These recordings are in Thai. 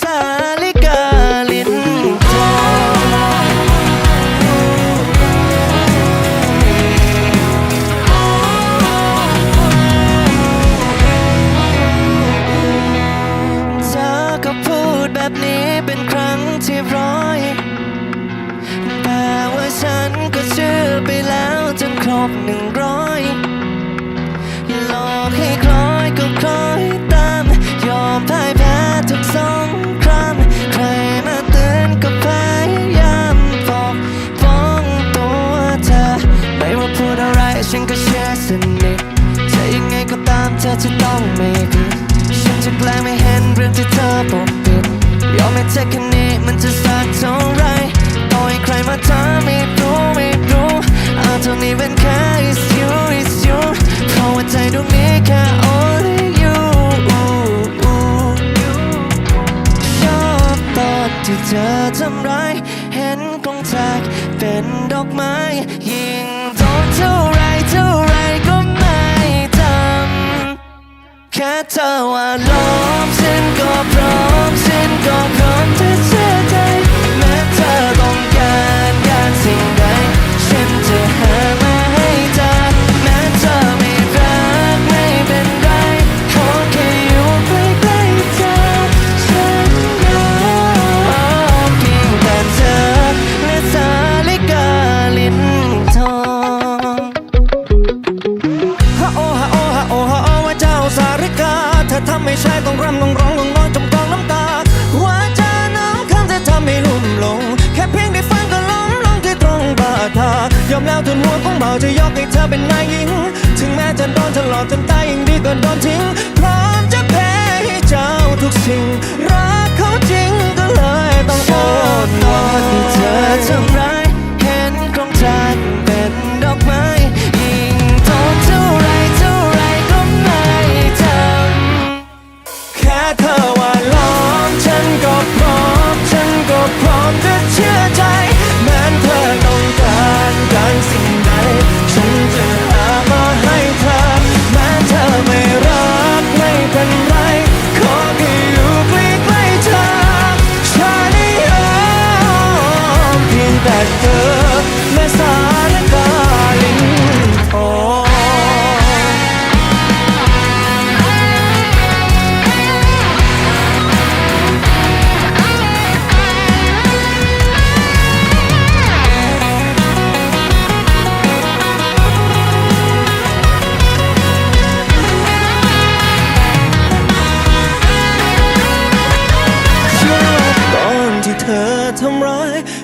สาลิกาลิ้นทองเธอก็พูดแบบนี้เป็นครั้งที่ร้อย แต่ว่าฉันก็เชื่อไปแล้วจนครบหนึ่งร้อยหลอกให้คล้ องไม่ผิดฉันจะแกล้งไม่เห็นเรื่องที่เธอปกปิดยอมให้เธอแค่นี้มันจะสักเท่าไรต่อให้ใครมาถามไม่รู้ไม่รู้เอาเท่านี้เป็นแค่ it's you it's you เพราะว่าใจดวงนี้แค่ only you ชอบตอนที่เธอทำร้ายเห็นกองแทกเป็นดอกไม้ เธอว่าล้อ เบาจะยกให้เธอเป็นนายหญิง ถึงแม้จะโดนเธอหลอกจนตายยังดีกว่าโดนทิ้ง พร้อมจะแพ้ให้เจ้าทุกสิ่งรัก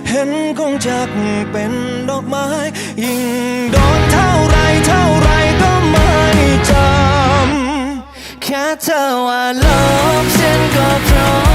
เห็นคงจักเป็นดอกไม้ ยิ่งโดนเท่าไรเท่าไรก็ไม่จำ แค่เธอว่าลบฉันก็พร้อม